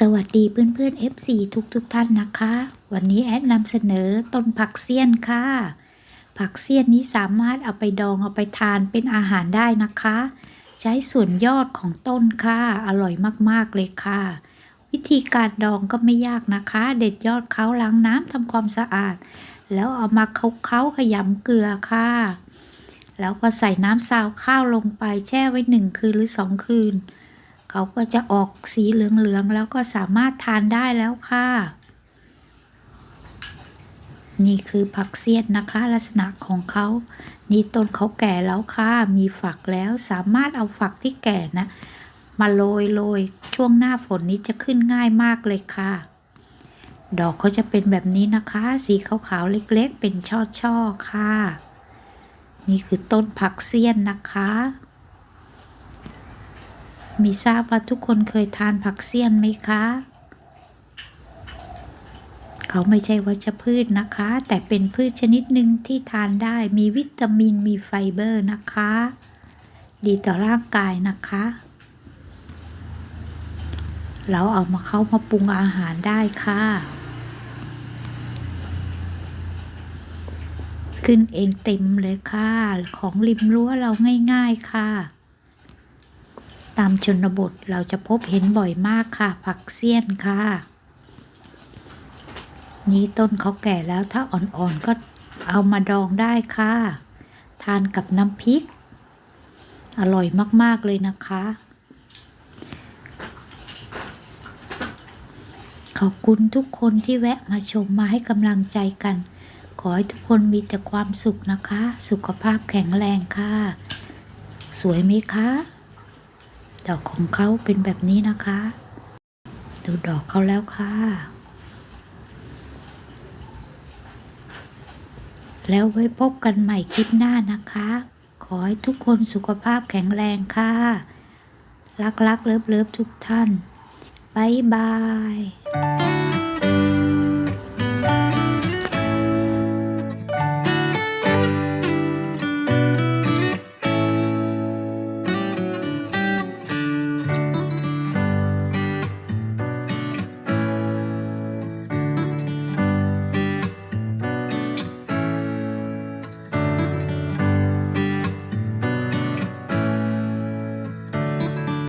สวัสดีเพื่อนๆ FC ทุกทุกๆท่านนะคะ วันนี้แอดนำเสนอต้นผักเสี้ยนค่ะ ผักเสี้ยนนี้สามารถเอาไปดองเอาไปทานเป็นอาหารได้นะคะ ใช้ส่วนยอดของต้นค่ะ อร่อยมากๆเลยค่ะ วิธีการดองก็ไม่ยากนะคะ เด็ดยอดเขาล้างน้ำทำความสะอาด แล้วเอามาเค้าๆขยำเกลือค่ะ แล้วก็ใส่น้ำซาวข้าวลงไปแช่ไว้หนึ่งคืนหรือสองคืน เขาก็จะออกสีเหลือง ๆ แล้วก็สามารถทานได้แล้วค่ะ นี่คือผักเสี้ยนนะคะ ลักษณะของเขานี่ต้นเขาแก่แล้วค่ะ มีฝักแล้วสามารถเอาฝักที่แก่นะ มาโรยโรยช่วงหน้าฝนนี้จะขึ้นง่ายมากเลยค่ะ ดอกเขาจะเป็นแบบนี้นะคะ สีขาวๆเล็กๆ เป็นช่อๆค่ะ นี่คือต้นผักเสี้ยนนะคะ มีทราบว่าทุกคนเคยทานผักเสี้ยนไหมคะ เขาไม่ใช่วัชพืชนะคะ แต่เป็นพืชชนิดหนึ่งที่ทานได้มีวิตามินมีไฟเบอร์นะคะ ดีต่อร่างกายนะคะ เราเอามาเข้ามาปรุงอาหารได้ค่ะ ขึ้นเองเต็มเลยค่ะ ของริมรั้วเราง่าย ๆค่ะ ตามชนบทเราจะพบเห็นบ่อยมากค่ะ ผักเสี้ยนค่ะ นี่ต้นเขาแก่แล้วถ้าอ่อนๆก็เอามาดองได้ค่ะ ทานกับน้ำพริก อร่อยมากๆเลยนะคะ ขอบคุณทุกคนที่แวะมาชมมาให้กำลังใจกัน ขอให้ทุกคนมีแต่ความสุขนะคะ สุขภาพแข็งแรงค่ะ สวยไหมคะ ดอกของเขาเป็นแบบนี้นะคะ ดูดอกเขาแล้วค่ะ แล้วไว้พบกันใหม่คลิปหน้านะคะ ขอให้ทุกคนสุขภาพแข็งแรงค่ะ รักๆเลิฟๆทุกท่าน บ๊ายบาย